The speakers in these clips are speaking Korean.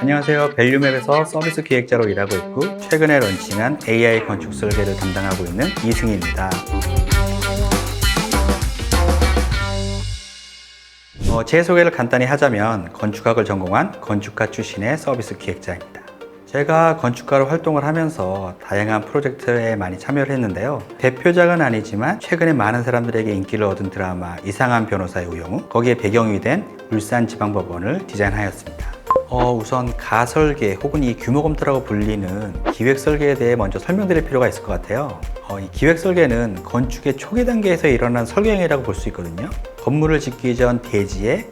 안녕하세요. 밸류맵에서 서비스 기획자로 일하고 있고 최근에 런칭한 AI 건축 설계를 담당하고 있는 이승희입니다. 어, 제 소개를 간단히 하자면 건축학을 전공한 건축가 출신의 서비스 기획자입니다. 제가 건축가로 활동을 하면서 다양한 프로젝트에 많이 참여를 했는데요. 대표작은 아니지만 최근에 많은 사람들에게 인기를 얻은 드라마 이상한 변호사의 우영우 거기에 배경이 된 울산지방법원을 디자인하였습니다. 어, 우선 가설계 혹은 이 규모 검토라고 불리는 기획 설계에 대해 먼저 설명드릴 필요가 있을 것 같아요. 어, 이 기획 설계는 건축의 초기 단계에서 일어난 설계행위라고 볼 수 있거든요. 건물을 짓기 전 대지에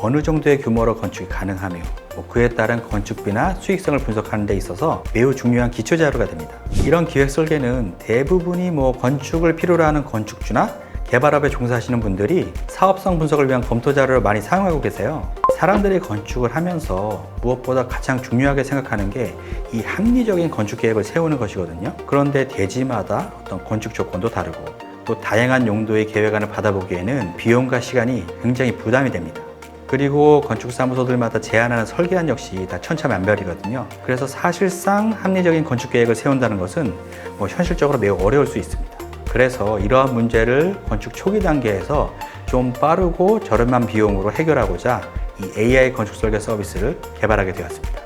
어느 정도의 규모로 건축이 가능하며 뭐 그에 따른 건축비나 수익성을 분석하는 데 있어서 매우 중요한 기초 자료가 됩니다. 이런 기획 설계는 대부분이 뭐 건축을 필요로 하는 건축주나 개발업에 종사하시는 분들이 사업성 분석을 위한 검토 자료를 많이 사용하고 계세요. 사람들이 건축을 하면서 무엇보다 가장 중요하게 생각하는 게 이 합리적인 건축 계획을 세우는 것이거든요. 그런데 대지마다 어떤 건축 조건도 다르고 또 다양한 용도의 계획안을 받아보기에는 비용과 시간이 굉장히 부담이 됩니다. 그리고 건축사무소들마다 제안하는 설계안 역시 다 천차만별이거든요. 그래서 사실상 합리적인 건축 계획을 세운다는 것은 뭐 현실적으로 매우 어려울 수 있습니다. 그래서 이러한 문제를 건축 초기 단계에서 좀 빠르고 저렴한 비용으로 해결하고자 이 AI 건축 설계 서비스를 개발하게 되었습니다.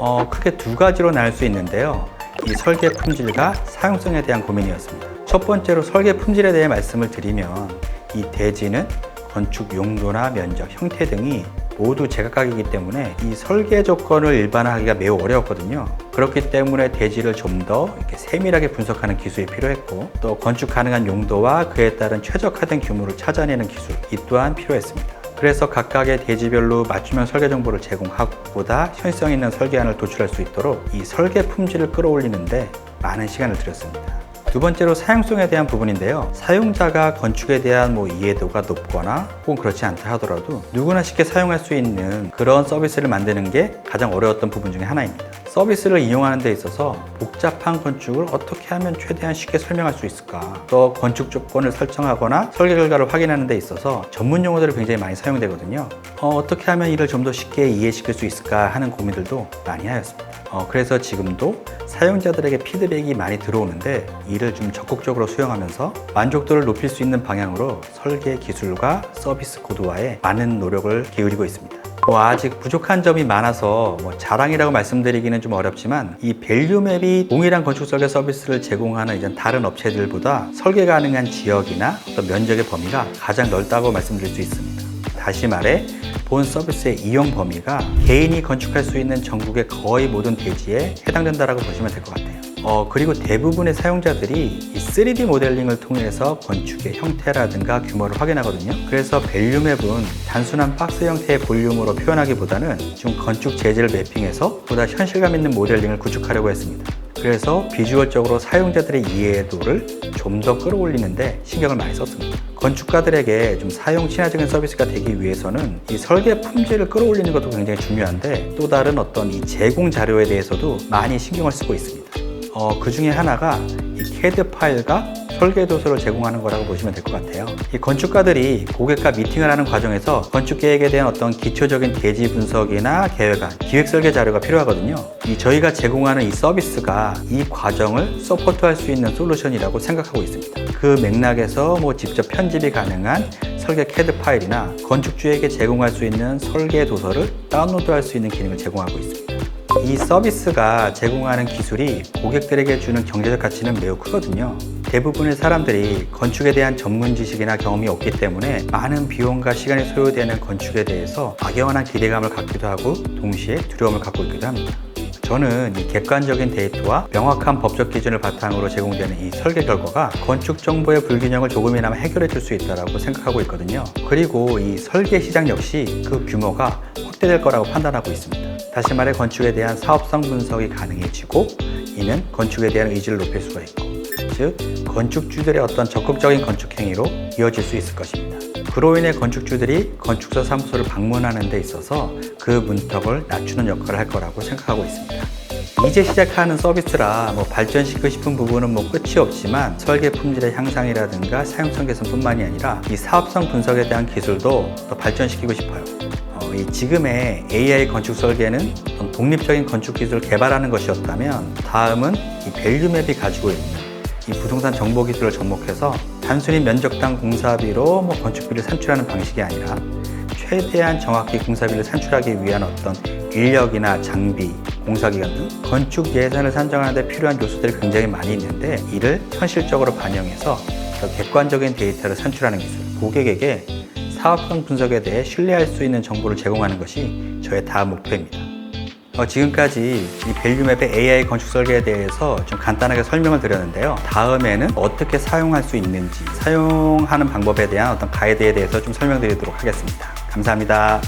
어, 크게 두 가지로 나눌 수 있는데요. 이 설계 품질과 사용성에 대한 고민이었습니다. 첫 번째로 설계 품질에 대해 말씀을 드리면 이 대지는 건축 용도나 면적, 형태 등이 모두 제각각이기 때문에 이 설계 조건을 일반화하기가 매우 어려웠거든요. 그렇기 때문에 대지를 좀 더 이렇게 세밀하게 분석하는 기술이 필요했고 또 건축 가능한 용도와 그에 따른 최적화된 규모를 찾아내는 기술 이 또한 필요했습니다. 그래서 각각의 대지별로 맞춤형 설계 정보를 제공하고 보다 현실성 있는 설계안을 도출할 수 있도록 이 설계 품질을 끌어올리는데 많은 시간을 들였습니다. 두 번째로 사용성에 대한 부분인데요. 사용자가 건축에 대한 뭐 이해도가 높거나 혹은 그렇지 않다 하더라도 누구나 쉽게 사용할 수 있는 그런 서비스를 만드는 게 가장 어려웠던 부분 중에 하나입니다. 서비스를 이용하는 데 있어서 복잡한 건축을 어떻게 하면 최대한 쉽게 설명할 수 있을까? 또 건축 조건을 설정하거나 설계 결과를 확인하는 데 있어서 전문 용어들이 굉장히 많이 사용되거든요. 어, 떻게 하면 이를 좀 더 쉽게 이해시킬 수 있을까 하는 고민들도 많이 하였습니다. 어, 그래서 지금도 사용자들에게 피드백이 많이 들어오는데 이를 좀 적극적으로 수용하면서 만족도를 높일 수 있는 방향으로 설계 기술과 서비스 고도화에 많은 노력을 기울이고 있습니다. 뭐 아직 부족한 점이 많아서 뭐 자랑이라고 말씀드리기는 좀 어렵지만 이 밸류맵이 동일한 건축 설계 서비스를 제공하는 이제 다른 업체들보다 설계 가능한 지역이나 어떤 면적의 범위가 가장 넓다고 말씀드릴 수 있습니다. 다시 말해 본 서비스의 이용 범위가 개인이 건축할 수 있는 전국의 거의 모든 대지에 해당된다라고 보시면 될 것 같아요. 어, 그리고 대부분의 사용자들이 이 3D 모델링을 통해서 건축의 형태라든가 규모를 확인하거든요. 그래서 밸류맵은 단순한 박스 형태의 볼륨으로 표현하기보다는 지금 건축 재질 매핑에서 보다 현실감 있는 모델링을 구축하려고 했습니다. 그래서 비주얼적으로 사용자들의 이해도를 좀 더 끌어올리는데 신경을 많이 썼습니다. 건축가들에게 좀 사용 친화적인 서비스가 되기 위해서는 이 설계 품질을 끌어올리는 것도 굉장히 중요한데 또 다른 어떤 이 제공 자료에 대해서도 많이 신경을 쓰고 있습니다. 어, 그 중에 하나가 이 CAD 파일과 설계 도서를 제공하는 거라고 보시면 될 것 같아요. 이 건축가들이 고객과 미팅을 하는 과정에서 건축 계획에 대한 어떤 기초적인 대지 분석이나 계획안, 기획 설계 자료가 필요하거든요. 이 저희가 제공하는 이 서비스가 이 과정을 서포트할 수 있는 솔루션이라고 생각하고 있습니다. 그 맥락에서 뭐 직접 편집이 가능한 설계 CAD 파일이나 건축주에게 제공할 수 있는 설계 도서를 다운로드할 수 있는 기능을 제공하고 있습니다. 이 서비스가 제공하는 기술이 고객들에게 주는 경제적 가치는 매우 크거든요. 대부분의 사람들이 건축에 대한 전문 지식이나 경험이 없기 때문에 많은 비용과 시간이 소요되는 건축에 대해서 막연한 기대감을 갖기도 하고 동시에 두려움을 갖고 있기도 합니다. 저는 이 객관적인 데이터와 명확한 법적 기준을 바탕으로 제공되는 이 설계 결과가 건축 정보의 불균형을 조금이나마 해결해 줄 수 있다고 생각하고 있거든요. 그리고 이 설계 시장 역시 그 규모가 확대될 거라고 판단하고 있습니다. 다시 말해 건축에 대한 사업성 분석이 가능해지고 이는 건축에 대한 의지를 높일 수가 있고 즉 건축주들의 어떤 적극적인 건축 행위로 이어질 수 있을 것입니다. 그로 인해 건축주들이 건축사 사무소를 방문하는 데 있어서 그 문턱을 낮추는 역할을 할 거라고 생각하고 있습니다. 이제 시작하는 서비스라 뭐 발전시키고 싶은 부분은 뭐 끝이 없지만 설계 품질의 향상이라든가 사용성 개선뿐만이 아니라 이 사업성 분석에 대한 기술도 더 발전시키고 싶어요. 어, 이 지금의 AI 건축 설계는 독립적인 건축 기술을 개발하는 것이었다면 다음은 이 밸류맵이 가지고 있는 이 부동산 정보 기술을 접목해서 단순히 면적당 공사비로 뭐 건축비를 산출하는 방식이 아니라 최대한 정확히 공사비를 산출하기 위한 어떤 인력이나 장비, 공사기간 등 건축 예산을 산정하는 데 필요한 요소들이 굉장히 많이 있는데 이를 현실적으로 반영해서 더 객관적인 데이터를 산출하는 기술, 고객에게 사업성 분석에 대해 신뢰할 수 있는 정보를 제공하는 것이 저의 다음 목표입니다. 어, 지금까지 이 밸류맵의 AI 건축 설계에 대해서 좀 간단하게 설명을 드렸는데요. 다음에는 어떻게 사용할 수 있는지, 사용하는 방법에 대한 어떤 가이드에 대해서 좀 설명드리도록 하겠습니다. 감사합니다.